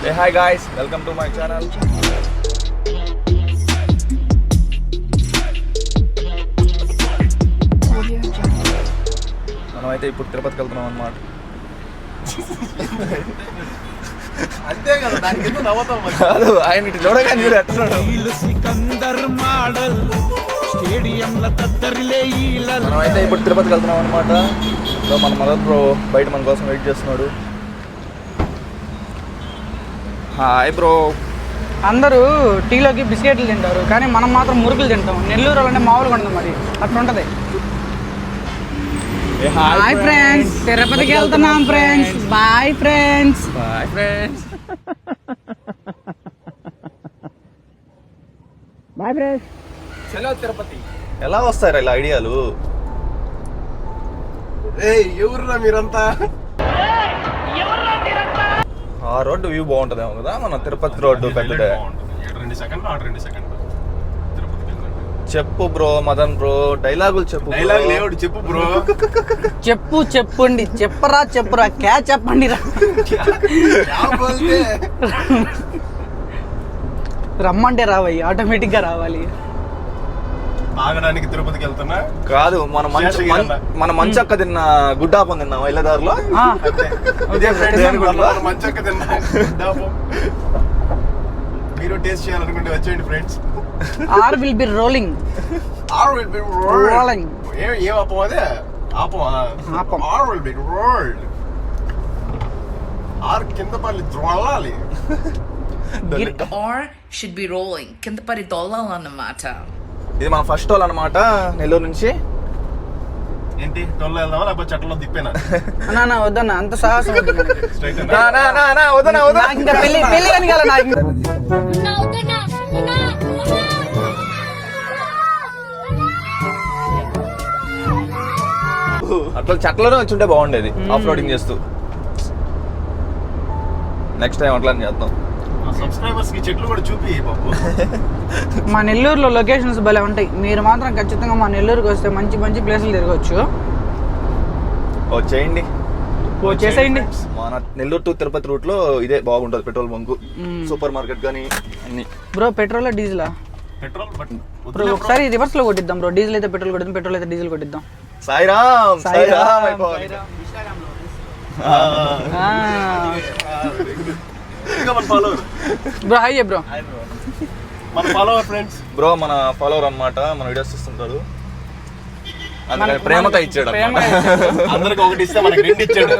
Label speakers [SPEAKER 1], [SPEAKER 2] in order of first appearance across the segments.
[SPEAKER 1] Hey hi guys welcome to my channel మనమైతే ఇప్పుడు తిరుపతికి వెళ్తున్నాం అన్నమాట.
[SPEAKER 2] అంతే కదా దానికి మరి?
[SPEAKER 1] కాదు ఆయన ఇటు చూడగానే చూడు ఎట్టున్నాడు
[SPEAKER 3] సికందర్ మోడల్ స్టేడియంల తద్దరిలే
[SPEAKER 1] మనమైతే ఇప్పుడు తిరుపతికి వెళ్తున్నాం అనమాట సో మన మదర్ బ్రో బయట మన కోసం వెయిట్ చేస్తున్నాడు. Hi bro.
[SPEAKER 4] అందరూ టీలోకి బిస్కెట్లు తింటారు కానీ మనం మాత్రం మురుకులు తింటాం. నెల్లూరు అంటే మామూలుగా ఉండదు మరి అట్లా ఉంటది. హాయ్ ఫ్రెండ్స్ తిరుపతికి వెళ్తున్నాం friends bye friends
[SPEAKER 1] bye friends
[SPEAKER 4] bye friends
[SPEAKER 2] చలో తిరుపతి.
[SPEAKER 1] ఎలా వస్తారు ఇలా ఐడియాలు?
[SPEAKER 2] ఏయ్ ఎవర్రా మీరంతా?
[SPEAKER 1] ఆ రోడ్డు వ్యూ బాగుంటుందేమో కదా మన తిరుపతి రోడ్డు పెద్దదే.
[SPEAKER 2] రెండు సెకండ్ ఆడు రెండు సెకండ్
[SPEAKER 1] చెప్పు బ్రో మదన్ బ్రో డైలాగులు చెప్పు bro.
[SPEAKER 2] డైలాగ్ లేవుడు చెప్పు బ్రో.
[SPEAKER 4] చెప్పు చెప్పండి. చెప్పరా చెప్పురా. క్యా చెప్పండి రా. రమ్మంటే రావయ్యి ఆటోమేటిక్గా రావాలి.
[SPEAKER 2] ఆగడానికి తిరుపతికి వెళ్తున్నా.
[SPEAKER 1] కాదు మన మంచు మన్- మంచక్క తిన్న గుడ్డాపం తిన్నాం వెళ్ళదారిలో?
[SPEAKER 2] మంచక్క తిన్నా. మీరు టేస్ట్ చేయాలనుకుంటే వచ్చేయండి friends.
[SPEAKER 4] Our will be rolling
[SPEAKER 2] our will be
[SPEAKER 4] Rolling.
[SPEAKER 2] ఏం ఏం ఆపం అదే? ఆపం
[SPEAKER 4] ఆపం.
[SPEAKER 2] Our will be rolled our కింద పల్లి ద్రోళాలి
[SPEAKER 5] or should be rolling. కింద పడి దొల్లాలన్నమాట
[SPEAKER 1] ఇది మన ఫస్ట్ వాళ్ళు అనమాట నెల్లూరు నుంచి.
[SPEAKER 2] ఏంటి? టొల్ల వెళ్దామా? లేకపోతే చెట్లలో దిప్పేనా
[SPEAKER 4] అన్నా వద్దన్న అంత సాహసం వద్దు మనకి.
[SPEAKER 2] స్ట్రైట్
[SPEAKER 1] నా, నా, నా, నా, వదనా, వదనా.
[SPEAKER 4] నాకు ఇంకా పెళ్ళి పెళ్ళి కానీ కాలే నాకు ఇంకా.
[SPEAKER 1] అట్లా చెట్లలోనే వచ్చి ఉంటే బాగుండేది. ఆఫ్ రోడింగ్ చేస్తూ. నెక్స్ట్ టైం అట్లా చేద్దాం.
[SPEAKER 2] సబ్స్క్రైబర్స్కి చెట్లు కూడా చూపి బాబు.
[SPEAKER 4] మా నెల్లూరులో లొకేషన్స్ భలే ఉంటాయి. మీరు మాత్రం ఖచ్చితంగా మా నెల్లూరుకి వస్తే మంచి మంచి ప్లేసులు తిరగచ్చు.
[SPEAKER 1] ఓ చేయండి.
[SPEAKER 4] ఓ చేసేయండి.
[SPEAKER 1] మన నెల్లూరు టు తిరుపతి రూట్లో ఇదే బాగుంటది పెట్రోల్ బంక్. సూపర్ మార్కెట్ కానీ అన్ని.
[SPEAKER 4] బ్రో పెట్రోల్ డీజిలా?
[SPEAKER 2] పెట్రోల్ బట్
[SPEAKER 4] బ్రో ఒకసారి రివర్స్లో కొట్టిద్దాం బ్రో. డీజిల్ అయితే పెట్రోల్ కొట్టిద్దాం పెట్రోల్ అయితే డీజిల్ కొట్టిద్దాం.
[SPEAKER 1] సాయిరామ్ సాయిరామ్. అయిపోవాలి. ఆ.
[SPEAKER 4] ఆ.
[SPEAKER 2] ఇంకా మన ఫాలోవర్
[SPEAKER 4] బ్రో హాయ్ బ్రో
[SPEAKER 2] మన ఫాలోవర్ ఫ్రెండ్స్
[SPEAKER 1] బ్రో మన ఫాలోవర్ అన్నమాట మన వీడియోస్ చూస్తుంటారు అందుకని ప్రేమతో ఇచ్చాడు
[SPEAKER 2] అందరికి ఒకటి ఇస్తే మనకి రెండు ఇచ్చాడు.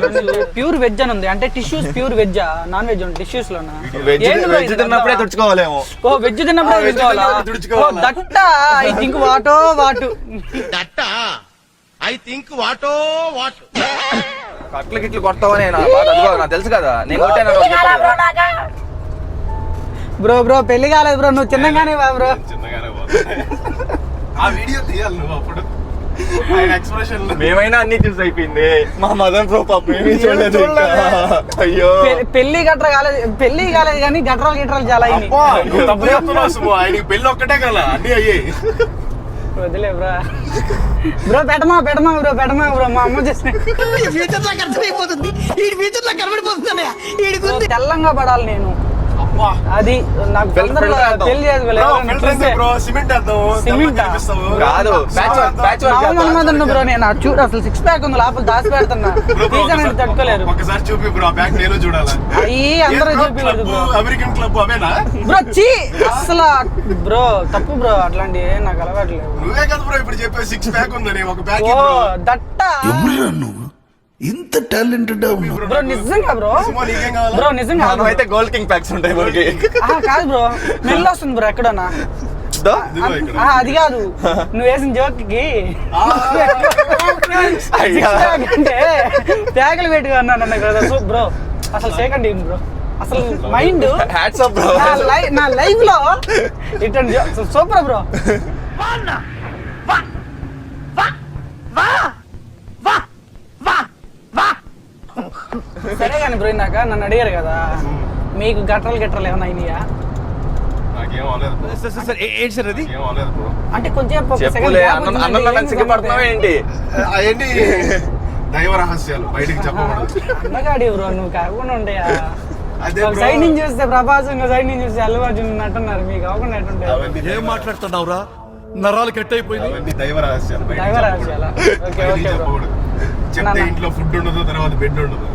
[SPEAKER 4] ప్యూర్ వెజ్ అని ఉంది. అంటే tissues pure veg non veg ఉంది టిష్యూస్ లోనా?
[SPEAKER 1] వెజ్ వెజ్ తిన్నప్పుడే? తుడుచుకోవాలేమో.
[SPEAKER 4] ఓ వెజ్ తిన్నప్పుడు
[SPEAKER 2] veg
[SPEAKER 4] తుడుచుకోవాలా?
[SPEAKER 2] తిన్నప్పుడు తుడుచుకోవాలా?
[SPEAKER 4] ఓ, దట్ట? ఐ థింక్ వాటో వాటు.
[SPEAKER 1] కట్లు గిట్లు కొడతావని నా బాధ. అదిగో నాకు తెలుసు కదా. నేను కొట్టాను అని చెప్పాను కదా.
[SPEAKER 4] బ్రో బ్రో పెళ్ళి కాలేదు బ్రో. నువ్వు చిన్నగానే వా బ్రో.
[SPEAKER 2] చిన్నగానే. ఆ వీడియో తీయాలి నువ్వు అప్పుడు. ఆయన ఎక్స్ప్రెషన్
[SPEAKER 1] మేమైనా అన్ని చూసి అయిపోయింది. మా మదన్ ప్రో పాప మేమీ చూడలేదు. ఇంకా. అయ్యో.
[SPEAKER 4] పె- పెళ్ళి గట్ర కాలేదు. పెళ్ళి కాలేదు కానీ గట్రాలు గిట్రాలు చాలా అయినాయి.
[SPEAKER 2] అబ్బా, నువ్వు తప్పు చెప్తున్నావు సుమో. ఆయనకి పెళ్ళి ఒక్కటే కదా. అన్ని అయ్యాయి.
[SPEAKER 4] వదిలే బ్రో బ్రో పెట్టమా పెట్టమా బ్రో పెట్టమా బ్రో మా అమ్మ చేసిన తెల్లంగా పడాలి నేను
[SPEAKER 2] అబ్బా
[SPEAKER 4] అది నాకు
[SPEAKER 1] Filter
[SPEAKER 4] తొందరగా
[SPEAKER 1] వేద్దాం.
[SPEAKER 2] పెళ్ళి సిమెంట్ తెల్లగా కనిపిస్తావు.
[SPEAKER 1] కాదు
[SPEAKER 4] బ్రో నేను అది చూడు అసలు సిక్స్ ప్యాక్ ఉంది లోపల దాచి పెడుతున్నా.
[SPEAKER 2] ఒకసారి-
[SPEAKER 4] తట్టుకోలేరు?
[SPEAKER 2] ఒకసారి చూపి బ్రో ఆ బ్యాగ్ నేను చూడాలా?
[SPEAKER 4] అయ్యి అందరూ చూపించలేదు
[SPEAKER 2] అమెరికన్ క్లబ్ అవేనా?
[SPEAKER 4] బ్రో చీ అసలు బ్రో తప్పు బ్రో అట్లాంటి నాకు అలవాట్లేదు
[SPEAKER 2] నువ్వే కదా బ్రో ఇప్పుడు చెప్పే సిక్స్ ప్యాక్ ఉందని ఒక ప్యాక్
[SPEAKER 4] దట్ట.
[SPEAKER 3] నువ్వు? ఇంత టాలెంటెడ్
[SPEAKER 4] బ్రో నిజంగా బ్రో బ్రో నిజంగా
[SPEAKER 1] అయితే గోల్డ్ కింగ్ ప్యాక్స్ ఉంటాయి మనకి
[SPEAKER 4] కాదు బ్రో స్మెల్ వస్తుంది బ్రో ఎక్కడన్నా. అది కాదు. నువ్వు వేసిన జోక్కి
[SPEAKER 1] అయ్యా.
[SPEAKER 4] అంటే ప్యాకులు పెట్టుగా అన్నాను అన్న కదా. సో బ్రో అసలు సెకండ్ బ్రో అసలు మైండ్
[SPEAKER 1] హ్యాట్స్ ఆఫ్ బ్రో
[SPEAKER 4] నా లైఫ్లో ఇటువంటి సూపర్ బ్రో ఇందాక నన్ను అడిగారు కదా మీకు గట్రలు గట్రలు ఏమైనా అయినాయా.
[SPEAKER 1] ఏంటి సార్ అది
[SPEAKER 4] అంటే కొంచెం ఒక second
[SPEAKER 1] చెప్పులే
[SPEAKER 4] gap
[SPEAKER 1] అన్న
[SPEAKER 4] వచ్చిందంటే
[SPEAKER 1] అన్న
[SPEAKER 4] ఏం
[SPEAKER 1] నన్ను సిగ్గుపడుతున్నావా ఏంటి
[SPEAKER 2] అవన్నీ దైవ రహస్యాలు బయటికి చెప్పకూడదు
[SPEAKER 4] అన్నగాడి బ్రో నువ్వు కాకుండా ఉండయా
[SPEAKER 6] అదే
[SPEAKER 4] ఒక
[SPEAKER 6] bro.
[SPEAKER 4] సైడ్ నుంచి చూస్తే ప్రభాస్ ఇంకో సైడ్ నుంచి చూస్తే అల్లు అర్జున్ ఉన్నట్టున్నారు మీకు అవ్వకుండా
[SPEAKER 6] అవన్నీ
[SPEAKER 3] ఏం మాట్లాడుతున్నావురా నరాలు కట్ అయిపోయింది
[SPEAKER 6] అవన్నీ దైవ రహస్యాలు బయటికి
[SPEAKER 4] దైవ
[SPEAKER 6] చెప్పకూడదు.
[SPEAKER 4] రహస్యాలా? ఓకే,
[SPEAKER 6] బయటికి
[SPEAKER 4] ఓకే, bro.
[SPEAKER 6] చెప్పకూడదు. చెప్తే
[SPEAKER 4] నాన్న.
[SPEAKER 6] ఇంట్లో ఫుడ్ ఉండదు తర్వాత బెడ్ ఉండదు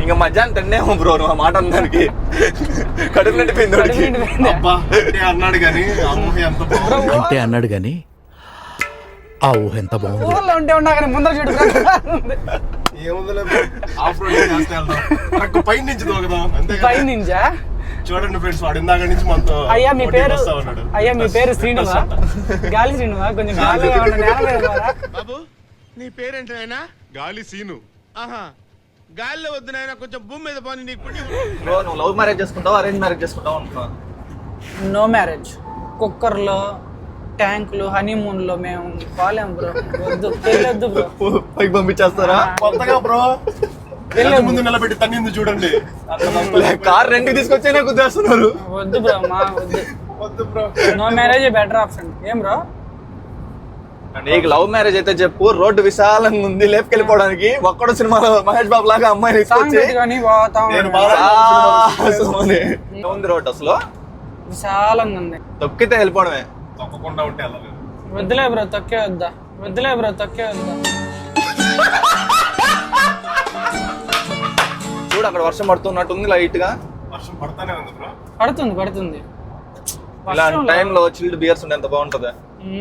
[SPEAKER 1] ఇంకా మధ్యాహ్నం తిన్నేమో బ్రో నువ్వు ఆ మాట అందరికి కడుపు నిండిపోయింది వాడికి.
[SPEAKER 6] అబ్బా అంటే అన్నాడు కానీ ఆ ఊహ ఎంత బాగుంది?
[SPEAKER 3] అంటే అన్నాడు గాని ఆ ఊహ ఎంత బాగుంది?
[SPEAKER 4] ఉంటే ఉన్నా కానీ ముందర చూడు.
[SPEAKER 6] ఏముందిలే ఆఫ్ రోడ్ చేస్తే వెళ్దాం. ట్రక్ పై నుంచి దూకదాం అంతే కదా?
[SPEAKER 4] పై నుంచా?
[SPEAKER 6] చూడండి ఫ్రెండ్స్ వాడు ఇందాక నుంచి మనతో
[SPEAKER 4] అయ్యా మీ పేరు?
[SPEAKER 6] ఉన్నాడు.
[SPEAKER 4] అయ్యా మీ పేరు శ్రీనువా గాలి శ్రీనువా కొంచెం గాలిగా ఉండే నేల మీద పోరా.
[SPEAKER 7] బాబు నీ పేరేంటి నాయనా?
[SPEAKER 6] గాలి సీను.
[SPEAKER 7] ఆహా. గాలిలో వద్దు నాయనా కొంచెం భూమి మీద పోనీ నీకు పుణ్యం.
[SPEAKER 1] బ్రో నువ్వు లవ్ మ్యారేజ్ చేసుకుంటావు అరేంజ్ మ్యారేజ్ చేసుకుంటావు అనుకున్నా
[SPEAKER 4] నో మ్యారేజ్. కుక్కర్లో ట్యాంకులు హనీమూన్లో మేము పోలేం బ్రో. వద్దు వెళ్ళొద్దు బ్రో.
[SPEAKER 1] పైకి పంపించేస్తారా?
[SPEAKER 6] కొత్తగా బ్రో.
[SPEAKER 4] వెళ్ళొద్దు.
[SPEAKER 6] ముందు నిలబెట్టి తన్నింది చూడండి?
[SPEAKER 1] కార్ రెంట్కి తీసుకొచ్చేనే కుదేస్తున్నారు
[SPEAKER 4] వద్దు బ్రో మా వద్దు.
[SPEAKER 6] వద్దు bro.
[SPEAKER 4] No marriage better option. ఏం బ్రో?
[SPEAKER 1] నీకు లవ్ మ్యారేజ్ అయితే చెప్పు. రోడ్డు విశాలంగా ఉంది లేపుకెళ్ళిపోవడానికి. ఒక్కడు సినిమాలో మహేష్ బాబు లాగా అమ్మాయిని. ఉంది. రోడ్ అసలు?
[SPEAKER 4] విశాలంగా ఉంది.
[SPEAKER 1] తొక్కితే వెళ్ళిపోవడమే.
[SPEAKER 6] తప్పకుండా ఉంటే
[SPEAKER 4] వద్దులే బ్రో తొక్కే వద్దా? వద్దులే బ్రో తొక్కే వద్దా?
[SPEAKER 1] చూడు అక్కడ వర్షం పడుతున్నట్టుంది లైట్గా
[SPEAKER 6] వర్షం పడతానే ఉంది బ్రో.
[SPEAKER 4] పడుతుంది పడుతుంది.
[SPEAKER 1] ఇలాంటి
[SPEAKER 4] వర్షంలో-
[SPEAKER 1] టైంలో చిల్డ్ బియర్స్ ఉంటే ఎంత బాగుంటుంది?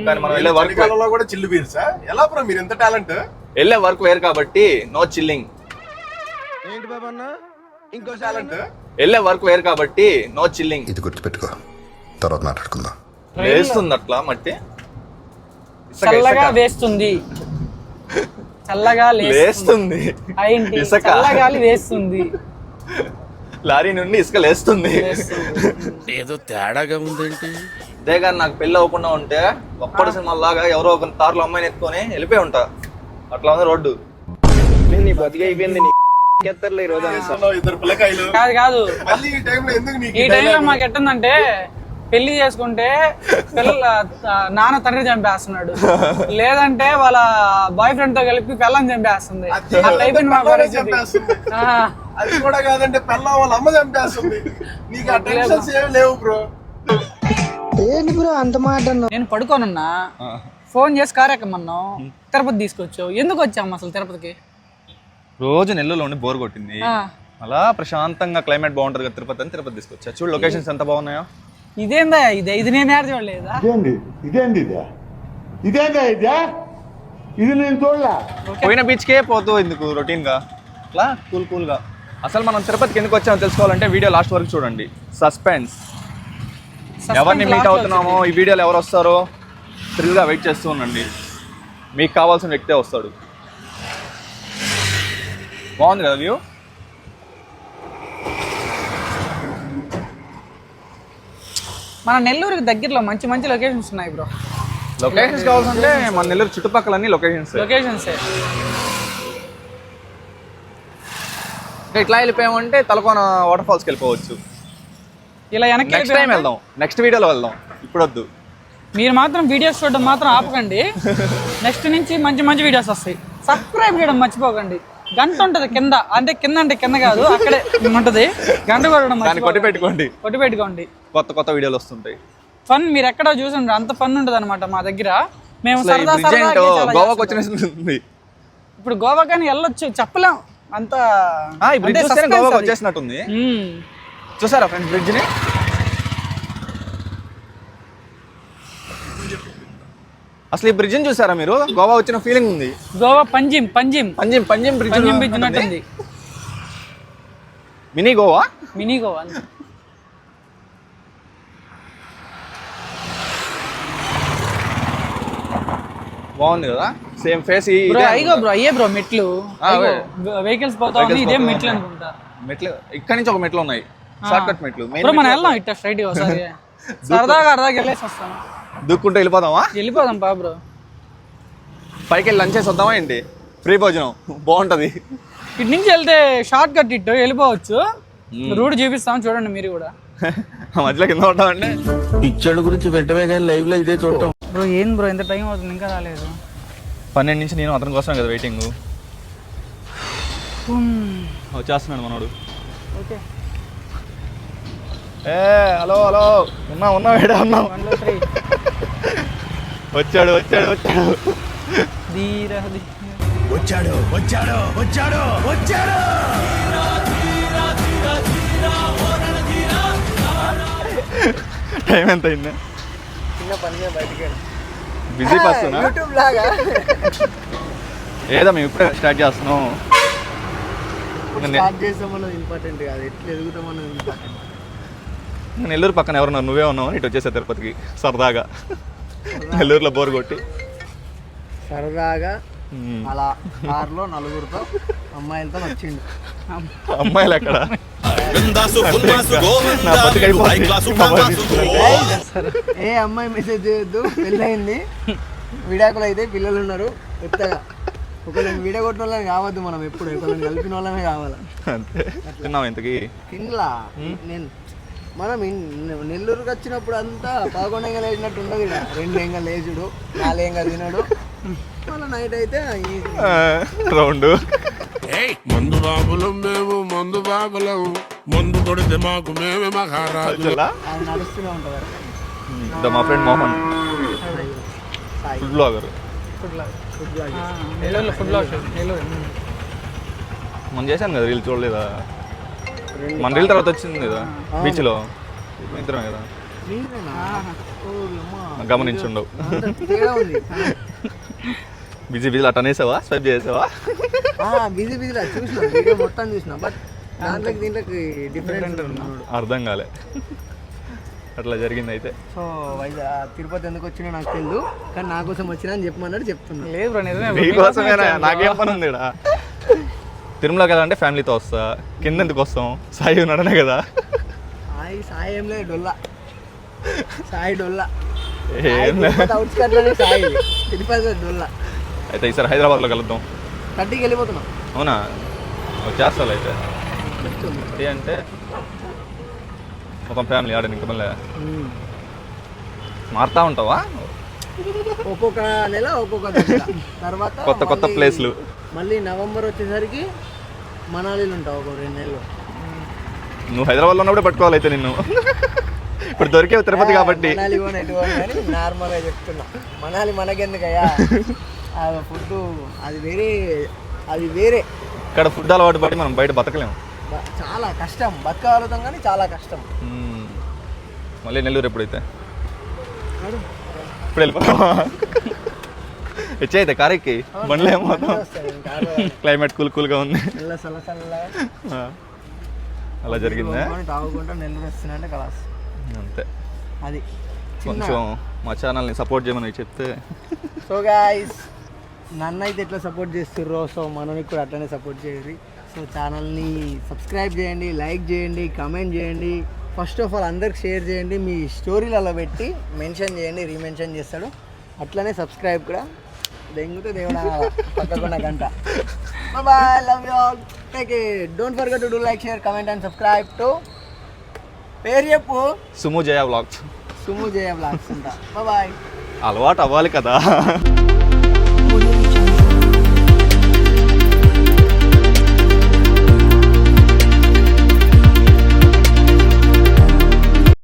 [SPEAKER 1] కానీ మనం వెళ్ళే వర్క్
[SPEAKER 6] చలికాలంలో కూడా చిల్లు బీర్సా ఎలా బ్రో మీరు ఎంత టాలెంట్
[SPEAKER 1] వెళ్ళే వర్క్ వేరు కాబట్టి నో చిల్లింగ్
[SPEAKER 7] ఏంటి బాబు అన్న?
[SPEAKER 6] ఇంకో టాలెంట్
[SPEAKER 1] వెళ్ళే వర్క్ వేరు కాబట్టి నో చిల్లింగ్
[SPEAKER 8] ఇది గుర్తుపెట్టుకో. తర్వాత మాట్లాడుకుందాం.
[SPEAKER 1] వేస్తుంది అట్లా మట్టి?
[SPEAKER 4] చల్లగా. వేస్తుంది. చల్లగా లేస్తుంది. చల్లగాలి వేస్తుంది.
[SPEAKER 1] లారీ నుండి ఇసుక లేస్తుంది.
[SPEAKER 3] ఏదో తేడాగా ఉందేంటి?
[SPEAKER 1] అదే కానీ నాకు పెళ్ళి అవ్వకుండా ఉంటే ఒక్కడు సినిమా లాగా ఎవరో ఒక తారులో అమ్మాయిని ఎత్తుకొని వెళ్ళిపోయి ఉంటా. అట్లా ఉంది రోడ్డు. నీ బతికి అయిపోయింది నీ ఎత్తర్లే ఈ రోజు
[SPEAKER 6] ఇద్దరు పిల్లకాయలు?
[SPEAKER 4] కాదు కాదు.
[SPEAKER 6] మళ్ళీ ఈ టైంలో ఎందుకు నీకు
[SPEAKER 4] ఈ టైంలో మాకు ఎట్టుందంటే పెళ్ళి చేసుకుంటే పిల్ల నాన్న తండ్రి చంపేస్తున్నాడు. లేదంటే వాళ్ళ బాయ్ ఫ్రెండ్తో కలిపి పిల్లని చంపేస్తుంది. అట్లా అయిపోయింది మా పరిస్థితి.
[SPEAKER 6] అది కూడా కాదంటే పెళ్ళ వాళ్ళ అమ్మ చంపేస్తుంది. నీకు ఆ టెన్షన్స్ ఏమి లేవు బ్రో.
[SPEAKER 4] నేను పడుకోనున్నా. ఫోన్ చేసి కారు ఎక్కమన్నావు? తిరుపతి తీసుకొచ్చావు. ఎందుకు వచ్చాము అసలు తిరుపతికి?
[SPEAKER 1] రోజు నెల్లూరులో ఉండి బోర్ కొట్టింది. అలా ప్రశాంతంగా క్లైమేట్ బాగుంటుంది కదా తిరుపతి అని తిరుపతి తీసుకొచ్చా. చూడు లొకేషన్స్ ఎంత బాగున్నాయో.
[SPEAKER 4] ఇదేందా ఇదే? ఇది నేను ఏడ చూడలేదా?
[SPEAKER 9] ఇదేంది? ఇదేంది ఇదే? ఇదేందా ఇదే? ఇది నేను చూడలే?
[SPEAKER 1] పోయిన బీచ్కే పోతూ ఎందుకు రొటీన్గా. అట్లా కూల్ కూల్గా. అసలు మనం తిరుపతికి ఎందుకు వచ్చామో తెలుసుకోవాలంటే వీడియో లాస్ట్ వరకు చూడండి. సస్పెన్స్ ఎవరిని మీట్ అవుతున్నామో ఈ వీడియోలో ఎవరు వస్తారో థ్రిల్గా వెయిట్ చేస్తూ ఉండండి. మీకు కావాల్సిన వ్యక్తే వస్తాడు. బాగుంది కదా వ్యూ
[SPEAKER 4] మన నెల్లూరుకి దగ్గరలో మంచి మంచి లొకేషన్స్ ఉన్నాయి బ్రో
[SPEAKER 1] లొకేషన్స్ కావాల్సింటే మన నెల్లూరు చుట్టుపక్కల అన్ని లొకేషన్స్
[SPEAKER 4] లొకేషన్స్
[SPEAKER 1] ఇట్లా వెళ్ళిపోయామంటే తలకోన వాటర్ ఫాల్స్కి వెళ్ళిపోవచ్చు.
[SPEAKER 4] ఇలా వెనక్కి
[SPEAKER 1] నెక్స్ట్ టైం
[SPEAKER 4] వెళ్ళిపోయామంటే
[SPEAKER 1] వెళ్దాం. నెక్స్ట్ వీడియోలో వెళ్దాం. ఇప్పుడు వద్దు.
[SPEAKER 4] మీరు మాత్రం వీడియోస్ చూడడం మాత్రం ఆపకండి. నెక్స్ట్ నుంచి మంచి మంచి వీడియోస్ వస్తాయి. సబ్స్క్రైబ్ చేయడం మర్చిపోకండి. గంట ఉంటది కింద. అంటే కింద అంటే కింద కాదు అక్కడే ఉంటది. గంట కొట్టడం
[SPEAKER 1] దాన్ని కొట్టి
[SPEAKER 4] మర్చిపోకండి.
[SPEAKER 1] పెట్టుకోండి
[SPEAKER 4] కొట్టి పెట్టుకోండి.
[SPEAKER 1] కొత్త కొత్త వీడియోలు వస్తుంటాయి.
[SPEAKER 4] ఫన్ మీరు ఎక్కడ చూసండి అంత ఫన్ ఉంటుంది అనమాట మా దగ్గర. మేము
[SPEAKER 1] అసలు ఈ
[SPEAKER 4] సరదా
[SPEAKER 1] బ్రిడ్జ్ ఏంటో
[SPEAKER 4] సరదాగా
[SPEAKER 1] గోవాకి. వచ్చినట్టుంది
[SPEAKER 4] ఇప్పుడు గోవా కానీ వెళ్ళొచ్చు చెప్పలేం. అంత
[SPEAKER 1] ఈ బ్రిడ్జ్ చూస్తేనే గోవాకి. వచ్చేసినట్టుంది. చూసారా ఫ్రెండ్స్ బ్రిడ్జ్ని? అసలు ఈ బ్రిడ్జ్ని చూసారా మీరు? గోవా వచ్చిన ఫీలింగ్ ఉంది.
[SPEAKER 4] గోవా పంజిమ్ పంజిమ్.
[SPEAKER 1] పంజిం పంజిం బ్రిడ్జ్
[SPEAKER 4] పంజిమ్ బ్రిడ్జ్ ఉన్నట్టుంది.
[SPEAKER 1] మినీ గోవా?
[SPEAKER 4] మినీ గోవా.
[SPEAKER 1] బాగుంది కదా? సేమ్ ఫేస్
[SPEAKER 4] బ్రో అయ్యో బ్రో అయ్యే బ్రో మెట్లు. వెహికల్స్ పోతా ఉంది ఇదే మెట్లు. అనుకుంటా.
[SPEAKER 1] మెట్లు ఇక్కడ నుంచి ఒక మెట్లు ఉన్నాయి. షార్ట్ కట్ మెట్లు
[SPEAKER 4] బ్రో మనం వెళ్దాం ఇట్ట స్ట్రైట్ ఒకసారి. సరదాగా అరదాగా వెళ్ళేసి వస్తాను
[SPEAKER 1] దుక్కుంటూ వెళ్ళిపోదామా?
[SPEAKER 4] వెళ్ళిపోదాం పా బ్రో.
[SPEAKER 1] పైకి వెళ్ళి లంచ్ చేసి వద్దామా ఏంటి? ఫ్రీ భోజనం. బాగుంటది.
[SPEAKER 4] ఇటు నుంచి వెళ్తే షార్ట్ కట్ ఇట్టు వెళ్ళిపోవచ్చు రూట్ చూపిస్తాం చూడండి మీరు కూడా.
[SPEAKER 1] మధ్యలో కింద ఉంటామంటే
[SPEAKER 3] పిచ్చోళ్ళ గురించి వెంటనే కానీ లైవ్లో ఇదే చూడటం.
[SPEAKER 4] బ్రో ఏం బ్రో ఎంత టైం అవుతుంది ఇంకా రాలేదు.
[SPEAKER 1] పన్నెండు నుంచి నేను అతని కోసం కదా వెయిటింగ్. వచ్చేస్తున్నాడు మనోడు.
[SPEAKER 4] ఓకే.
[SPEAKER 1] Hey hello hello. ఉన్నా ఉన్నా వేడా ఉన్నాం.
[SPEAKER 4] టూ త్రీ
[SPEAKER 1] వచ్చాడు వచ్చాడు వచ్చాడు.
[SPEAKER 4] ధీర ధీర.
[SPEAKER 1] టైం ఎంత అయింది?
[SPEAKER 6] చిన్న పని బయటికి
[SPEAKER 1] బిజీ పర్సన్
[SPEAKER 6] యూట్యూబ్ లాగా.
[SPEAKER 1] ఏదో మేము ఇప్పుడే స్టార్ట్ చేస్తున్నాం. నేను-
[SPEAKER 6] స్టార్ట్ చేసామన్నది ఇంపార్టెంట్ కాదు. ఎట్లా ఎదుగుతామన్నది ఇంపార్టెంట్
[SPEAKER 1] నేను నెల్లూరు పక్కన ఎవరున్నారు నువ్వే ఉన్నావు? ఇటు వచ్చేసా తిరుపతికి. సరదాగా. నెల్లూరులో బోర్ కొట్టి.
[SPEAKER 6] సరదాగా. అలా కార్లో నలుగురితో అమ్మాయిలతో వచ్చిండు.
[SPEAKER 1] అమ్మాయిలు ఎక్కడ?
[SPEAKER 6] ఏ అమ్మాయి మెసేజ్ చేయొద్దు. పెళ్ళయింది. విడాకులు అయితే పిల్లలు ఉన్నారు. కొత్తగా. ఒకళ్ళని విడగొట్టిన వాళ్ళని కావద్దు మనం ఎప్పుడు. ఒకళ్ళని కలిపిన వాళ్ళమే కావాలి.
[SPEAKER 1] అంతే. తిన్నావు ఇంతకి?
[SPEAKER 6] తినలా. నేను మనం నెల్లూరుకి వచ్చినప్పుడు అంతా పదకొండు ఎంగలు వేసినట్టు ఉండదు ఇక్కడ. రెండు ఎంగలు లేచుడు నాలుగు ఎంగలు తినడు. మళ్ళీ నైట్ అయితే
[SPEAKER 1] రౌండ్.
[SPEAKER 7] మందు బాబులం మేము మందు బాబులం. మందు కొడితే మాకు మేమే మహారాజు.
[SPEAKER 1] మా ఫ్రెండ్ మోహన్. Food blogger. మనం చేశాను కదా రీల్ చూడలేదా? మన రీల్ తర్వాత వచ్చింది కదా బీచ్లో ఇద్దరం కదా. గమనించుండవు. బిజీ బిజీ అట్ట అనేసావా? స్వైప్ చేసావా?
[SPEAKER 6] బిజీ బిజీలా చూసిన మొత్తం చూసిన బట్ డిఫరెంట్
[SPEAKER 1] అర్థం కాలే. అట్లా జరిగింది అయితే.
[SPEAKER 6] సో వైజాగ్ తిరుపతి ఎందుకు వచ్చినా నాకు తెలియదు కానీ నా కోసం వచ్చినా అని చెప్పమన్నాడు చెప్తున్నా.
[SPEAKER 4] లేదు.
[SPEAKER 1] నీకోసమేనా నాకేం పని ఉంది ఈడ? తిరుమలకి వెళ్ళాలంటే ఫ్యామిలీతో వస్తా. కింద ఎందుకు వస్తాం? సాయి ఉన్నాడనే కదా.
[SPEAKER 6] సాయి సాయి ఏం లేదు డొల్లా. సాయి డొల్లా.
[SPEAKER 1] ఏం
[SPEAKER 6] సాయి తిరుపతి డొల్లా.
[SPEAKER 1] అయితే ఈసారి హైదరాబాద్లో కలుద్దాం.
[SPEAKER 6] థర్టీకి వెళ్ళిపోతున్నాం.
[SPEAKER 1] అవునా? చేస్తాను ఏ అంటే ఒక ఫ్యామిలీ ఆడ ఇంకా మళ్ళీ మారుతా ఉంటావా?
[SPEAKER 6] ఒక్కొక్క నెల ఒక్కొక్క తర్వాత
[SPEAKER 1] కొత్త కొత్త ప్లేస్లు.
[SPEAKER 6] మళ్ళీ నవంబర్ వచ్చేసరికి మనాలిలో ఉంటావు ఒక రెండు నెలలు.
[SPEAKER 1] నువ్వు హైదరాబాద్లో ఉన్నప్పుడే పట్టుకోవాలి అయితే నిన్ను. ఇప్పుడు దొరికే తిరుపతి కాబట్టి.
[SPEAKER 6] కానీ నార్మల్గా చెప్తున్నా. మనాలి మనకెందుకయ్యా? ఫుడ్ అది వేరే అది వేరే.
[SPEAKER 1] ఇక్కడ ఫుడ్ అలవాటు పడి మనం బయట బతకలేము.
[SPEAKER 6] చాలా కష్టం. బతకగలుగుతాం కానీ చాలా కష్టం.
[SPEAKER 1] మళ్ళీ నెల్లూరు ఎప్పుడైతే? ఇప్పుడు వెళ్ళిపోతావా? వచ్చే అయితే కారెక్కి బండ్లు ఏమో
[SPEAKER 6] వస్తాయి ఇంకా ఆరు రోజులు.
[SPEAKER 1] క్లైమేట్ కూల్ కూల్గా ఉంది. అలా జరిగిందా?
[SPEAKER 6] తాగుకుంటా నెల్లూరు కలాస్.
[SPEAKER 1] అంతే.
[SPEAKER 6] అది.
[SPEAKER 1] కొంచెం మా ఛానల్ని సపోర్ట్ చేయమని చెప్తే.
[SPEAKER 6] సో గాయస్ నన్ను అయితే ఎట్లా సపోర్ట్ చేస్తుర్రో సో మనని కూడా అట్లనే సపోర్ట్ చేయండి సో ఛానల్ని సబ్స్క్రైబ్ చేయండి లైక్ చేయండి కమెంట్ చేయండి. ఫస్ట్ ఆఫ్ ఆల్ అందరికి షేర్ చేయండి. మీ స్టోరీలలో పెట్టి మెన్షన్ చేయండి రీమెన్షన్ చేస్తాడు. అట్లనే సబ్స్క్రైబ్ కూడా. దెంగితే దేవుడా పక్కకున్న గంట. Bye love you all take don't forget to do like share comment and subscribe to పేరు చెప్పు
[SPEAKER 1] సుము జయ వ్లాగ్స్
[SPEAKER 6] సుము జయ బ్లాగ్స్ అంట. బాయ్
[SPEAKER 1] అలవాటు అవ్వాలి కదా.